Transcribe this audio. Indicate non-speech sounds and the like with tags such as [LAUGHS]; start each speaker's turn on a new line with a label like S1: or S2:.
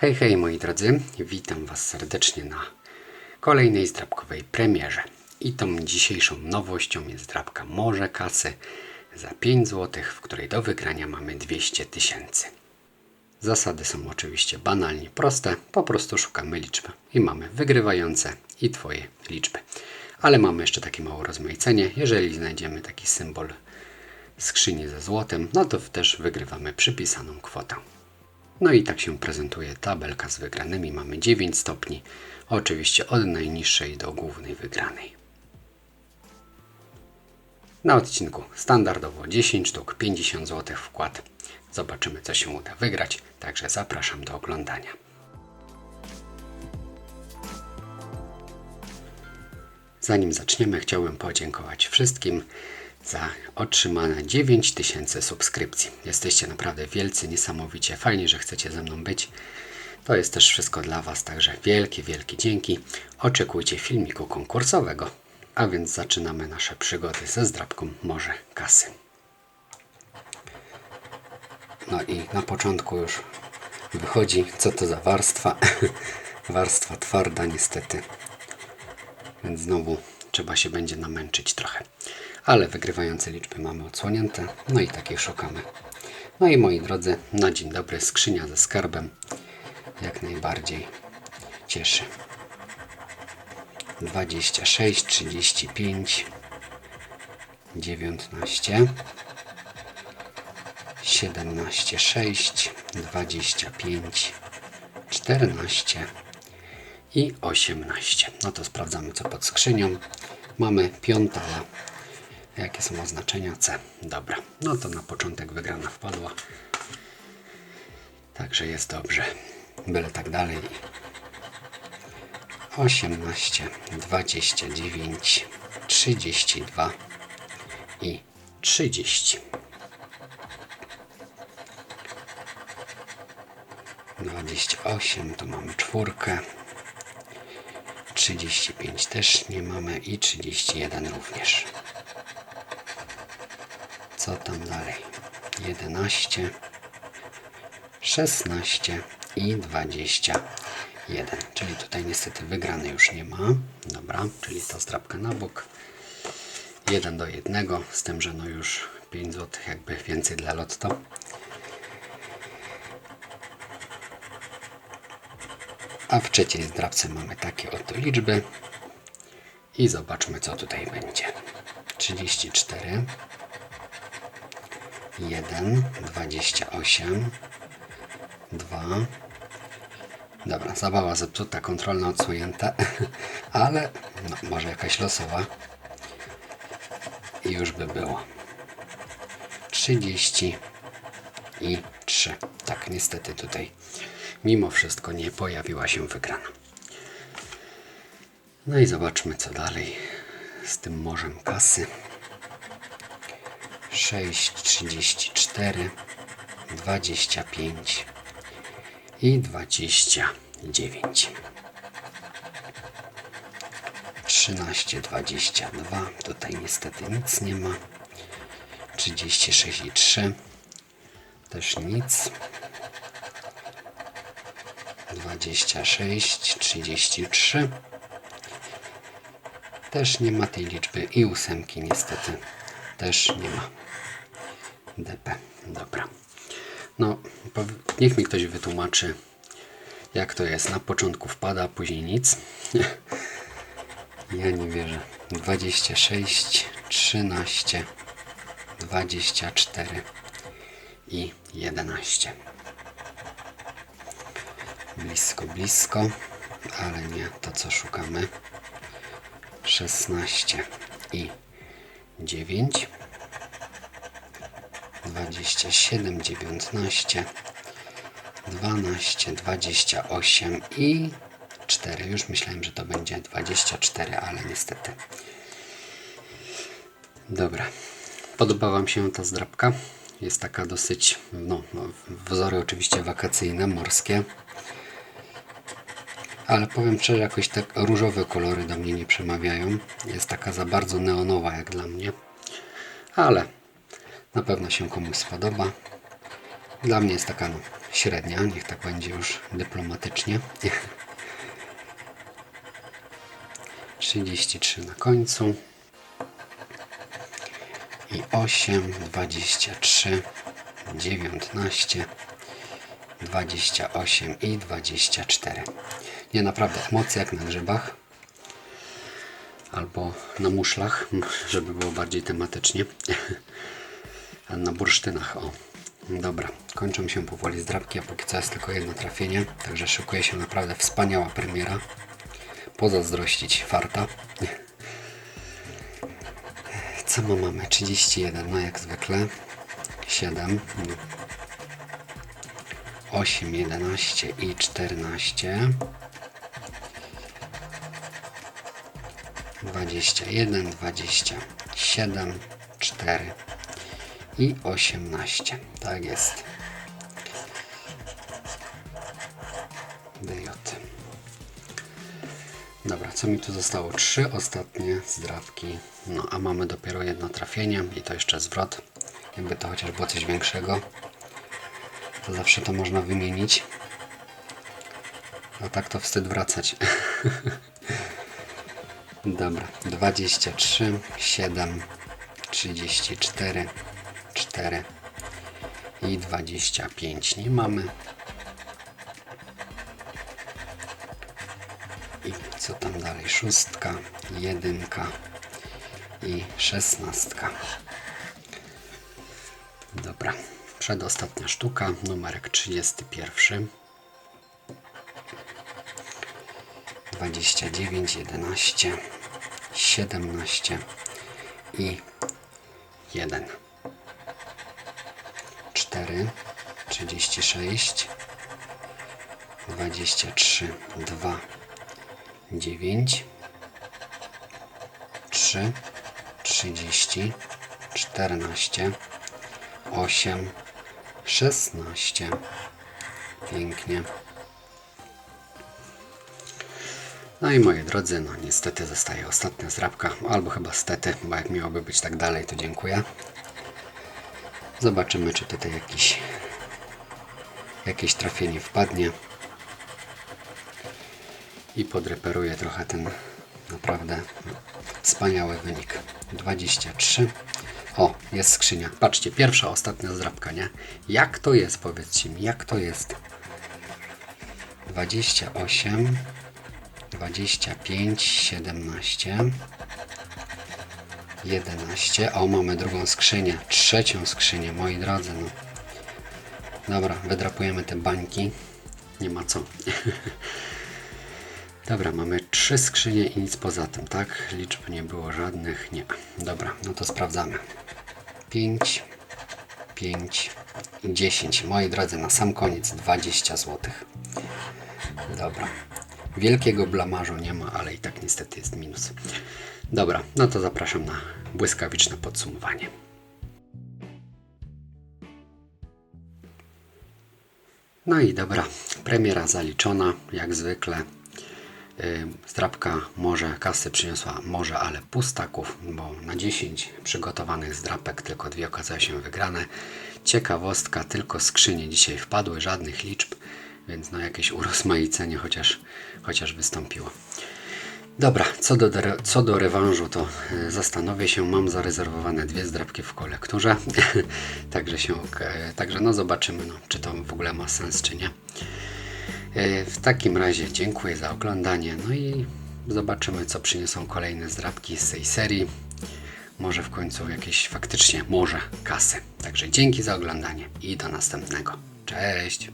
S1: Hej, hej moi drodzy, witam Was serdecznie na kolejnej zdrabkowej premierze. I tą dzisiejszą nowością jest drabka Morze Kasy za 5 zł, w której do wygrania mamy 200 tysięcy. Zasady są oczywiście banalnie proste, po prostu szukamy liczb i mamy wygrywające i Twoje liczby. Ale mamy jeszcze takie małe rozmaicenie, jeżeli znajdziemy taki symbol skrzyni ze złotem, no to też wygrywamy przypisaną kwotę. No i tak się prezentuje tabelka z wygranymi. Mamy 9 stopni, oczywiście od najniższej do głównej wygranej. Na odcinku standardowo 10 sztuk, 50 zł wkład. Zobaczymy, co się uda wygrać, także zapraszam do oglądania. Zanim zaczniemy, chciałbym podziękować wszystkim za otrzymane 9000 subskrypcji. Jesteście naprawdę wielcy, niesamowicie. Fajnie, że chcecie ze mną być. To jest też wszystko dla Was, także wielkie, wielkie dzięki. Oczekujcie filmiku konkursowego. A więc zaczynamy nasze przygody ze zdrabką Morze Kasy. No i na początku już wychodzi, co to za warstwa. [LAUGHS] warstwa twarda niestety. Więc znowu trzeba się będzie namęczyć trochę. Ale wygrywające liczby mamy odsłonięte. No i takich szukamy. No i moi drodzy, na dzień dobry skrzynia ze skarbem jak najbardziej cieszy. 26, 35, 19, 17, 6, 25, 14 i 18. No to sprawdzamy co pod skrzynią. Mamy piątala. Jakie są oznaczenia? C. Dobra. No to na początek wygrana wpadła. Także jest dobrze. Byle tak dalej. 18, 29, 32 i 30. 28, tu mamy czwórkę. 35 też nie mamy i 31 również. Co tam dalej? 11, 16 i 21. Czyli tutaj niestety wygrany już nie ma. Dobra, czyli ta zdrabka na bok. 1 do 1, z tym, że no już 5 zł jakby więcej dla lotto. A w trzeciej zdrabce mamy takie oto liczby. I zobaczmy, co tutaj będzie. 34, 1, 28, 2. Dobra, zabawa zepsuta, kontrolna odsunięta, [LAUGHS] ale no, może jakaś losowa. I już by było. 30 i 3. Tak, niestety tutaj mimo wszystko nie pojawiła się wygrana. No i zobaczmy co dalej z tym morzem kasy. 6, 34, 25 i 29. 13, 22. Tutaj niestety nic nie ma. 36 i 3. Też nic. 26, 33. Też nie ma tej liczby i ósemki niestety też nie ma. DP. Dobra. No, niech mi ktoś wytłumaczy, jak to jest. Na początku wpada, później nic. [LAUGHS] ja nie wierzę. 26, 13, 24 i 11. Blisko, blisko, ale nie to, co szukamy. 16 i 9. 27, 19, 12, 28 i 4. Już myślałem, że to będzie 24, ale niestety. Dobra. Podoba Wam się ta zdrabka? Jest taka dosyć, no wzory oczywiście wakacyjne, morskie. Ale powiem szczerze, jakoś tak różowe kolory do mnie nie przemawiają. Jest taka za bardzo neonowa jak dla mnie. Ale na pewno się komuś spodoba. Dla mnie jest taka no, średnia, niech tak będzie już dyplomatycznie. [LAUGHS] 33 na końcu. I 8, 23, 19, 28 i 24. Nie, naprawdę, emocje jak na grzybach. Albo na muszlach, żeby było bardziej tematycznie. [LAUGHS] Na bursztynach, o. Dobra, kończą się powoli zdrabki, a póki co jest tylko jedno trafienie, także szykuje się naprawdę wspaniała premiera. Pozazdrościć farta. [LAUGHS] Co my mamy? 31, no jak zwykle. 7, 8, 11 i 14. 21, 27, 4 i 18. Tak jest. DJ. Dobra, co mi tu zostało? Trzy ostatnie zdrawki. No, a mamy dopiero jedno trafienie i to jeszcze zwrot. Jakby to chociaż było coś większego, to zawsze to można wymienić. A tak to wstyd wracać. [LAUGHS] Dobra, 23, 7, 34, 4 i 25. Nie mamy. I co tam dalej? Szóstka, jedynka i szesnastka. Dobra, przedostatnia sztuka, numerek 31. 29, 11, 17 i 1. 4, 36, 23, 2, 9, 3, 30, 14, 8, 16. Pięknie. No i moi drodzy, no niestety zostaje ostatnia zrabka, albo chyba stety, bo jak miałoby być tak dalej, to dziękuję. Zobaczymy, czy tutaj jakiś, jakieś trafienie wpadnie i podreperuję trochę ten naprawdę wspaniały wynik. 23. O, jest skrzynia. Patrzcie, pierwsza, ostatnia zdrabka, nie? Jak to jest, powiedzcie mi, jak to jest? 28, 25, 17, 11. O, mamy drugą skrzynię, trzecią skrzynię, moi drodzy. No. Dobra, wydrapujemy te bańki. Nie ma co. [LAUGHS] Dobra, mamy trzy skrzynie i nic poza tym, tak? Liczb nie było żadnych, nie. Dobra, no to sprawdzamy. 5, 5 i 10. Moi drodzy, na sam koniec 20 zł. Dobra. Wielkiego blamarzu nie ma, ale i tak niestety jest minus. Dobra, no to zapraszam na błyskawiczne podsumowanie. No i dobra, premiera zaliczona, jak zwykle. Yy, Zdrabka może kasy przyniosła może, ale pustaków, bo na 10 przygotowanych zdrapek tylko dwie okazały się wygrane. Ciekawostka, tylko skrzynie dzisiaj wpadły, żadnych liczb, więc no jakieś urozmaicenie chociaż, chociaż wystąpiło. Dobra, co do, co do rewanżu, to y, zastanowię się. Mam zarezerwowane dwie zdrabki w kolekturze. [LAUGHS] także się, także no zobaczymy, no, czy to w ogóle ma sens, czy nie. E, W takim razie dziękuję za oglądanie. No i zobaczymy, co przyniosą kolejne zdrabki z tej serii. Może w końcu jakieś faktycznie, może kasy. Także dzięki za oglądanie i do następnego. Cześć!